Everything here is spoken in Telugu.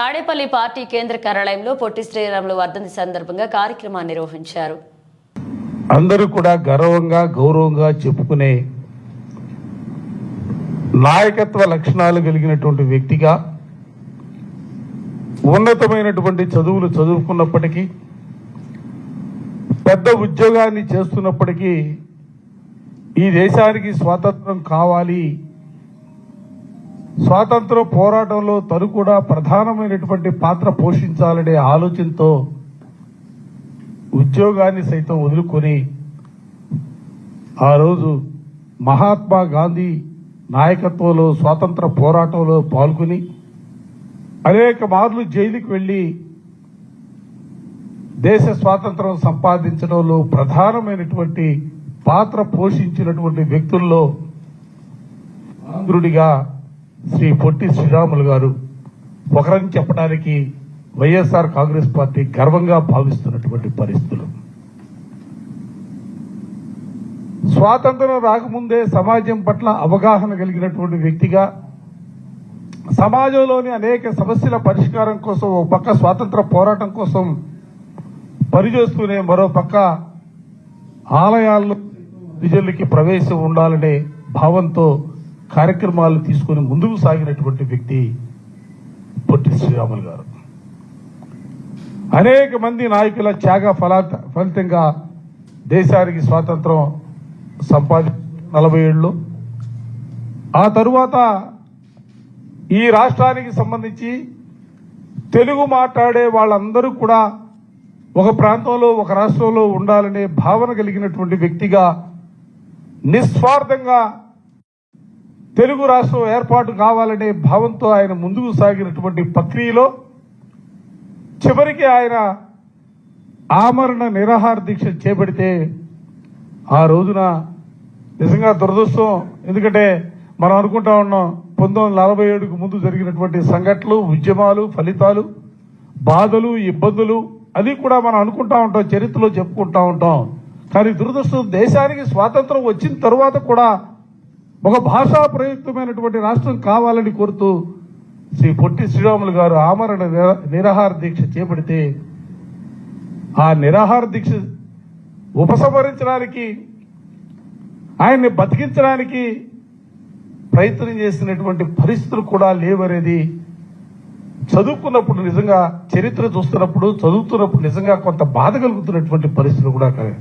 తాడేపల్లి పార్టీ కేంద్ర కార్యాలయంలో పొట్టి శ్రీరాములు వర్ధంతి సందర్భంగా కార్యక్రమాన్ని నిర్వహించారు. అందరూ కూడా గర్వంగా గౌరవంగా చెప్పుకునే నాయకత్వ లక్షణాలు కలిగినటువంటి వ్యక్తిగా ఉన్నతమైనటువంటి చదువులు చదువుకున్నప్పటికీ పెద్ద ఉద్యోగాన్ని చేస్తున్నప్పటికీ ఈ దేశానికి స్వాతంత్రం కావాలి స్వాతంత్ర పోరాటంలో తను కూడా ప్రధానమైనటువంటి పాత్ర పోషించాలనే ఆలోచనతో ఉద్యోగాన్ని సైతం వదులుకొని ఆ రోజు మహాత్మా గాంధీ నాయకత్వంలో స్వాతంత్ర పోరాటంలో పాల్గొని అనేక మార్లు జైలుకి వెళ్ళి దేశ స్వాతంత్రం సంపాదించడంలో ప్రధానమైనటువంటి పాత్ర పోషించినటువంటి వ్యక్తుల్లో ఆంధ్రుడిగా శ్రీ పొట్టి శ్రీరాములు గారు ఒకరని చెప్పడానికి వైఎస్ఆర్ కాంగ్రెస్ పార్టీ గర్వంగా భావిస్తున్నటువంటి పరిస్థితులు. స్వాతంత్రం రాకముందే సమాజం పట్ల అవగాహన కలిగినటువంటి వ్యక్తిగా సమాజంలోని అనేక సమస్యల పరిష్కారం కోసం ఒక పక్క స్వాతంత్ర పోరాటం కోసం పనిచేస్తూనే మరో పక్క ఆలయాల్లో ప్రజలకి ప్రవేశం ఉండాలనే భావంతో కార్యక్రమాలు తీసుకుని ముందుకు సాగినటువంటి వ్యక్తి పొట్టి శ్రీరాములు గారు. అనేక మంది నాయకుల త్యాగ ఫలా ఫలితంగా దేశానికి స్వాతంత్రం సంపాది నలభై ఏళ్ళు ఆ తరువాత ఈ రాష్ట్రానికి సంబంధించి తెలుగు మాట్లాడే వాళ్ళందరూ కూడా ఒక ప్రాంతంలో ఒక రాష్ట్రంలో ఉండాలనే భావన కలిగినటువంటి వ్యక్తిగా నిస్వార్థంగా తెలుగు రాష్ట్రం ఏర్పాటు కావాలనే భావంతో ఆయన ముందుకు సాగినటువంటి ప్రక్రియలో చివరికి ఆయన ఆమరణ నిరాహార దీక్ష చేపడితే ఆ రోజున నిజంగా దురదృష్టం. ఎందుకంటే మనం అనుకుంటా ఉన్నాం పంతొమ్మిది వందల నలభై ఏడుకు ముందు జరిగినటువంటి సంఘటనలు ఉద్యమాలు ఫలితాలు బాధలు ఇబ్బందులు అది కూడా మనం అనుకుంటా ఉంటాం చరిత్రలో చెప్పుకుంటా ఉంటాం. కానీ దురదృష్టం దేశానికి స్వాతంత్రం వచ్చిన తర్వాత కూడా ఒక భాషా ప్రయుక్తమైనటువంటి రాష్ట్రం కావాలని కోరుతూ శ్రీ పొట్టి శ్రీరాములు గారు ఆమరణ నిరాహార దీక్ష చేపడితే ఆ నిరాహార దీక్ష ఉపసంహరించడానికి ఆయన్ని బతికించడానికి ప్రయత్నం చేసినటువంటి పరిస్థితులు కూడా లేవనేది చదువుకున్నప్పుడు నిజంగా చరిత్ర చూస్తున్నప్పుడు చదువుతున్నప్పుడు నిజంగా కొంత బాధ కలుగుతున్నటువంటి పరిస్థితులు కూడా క-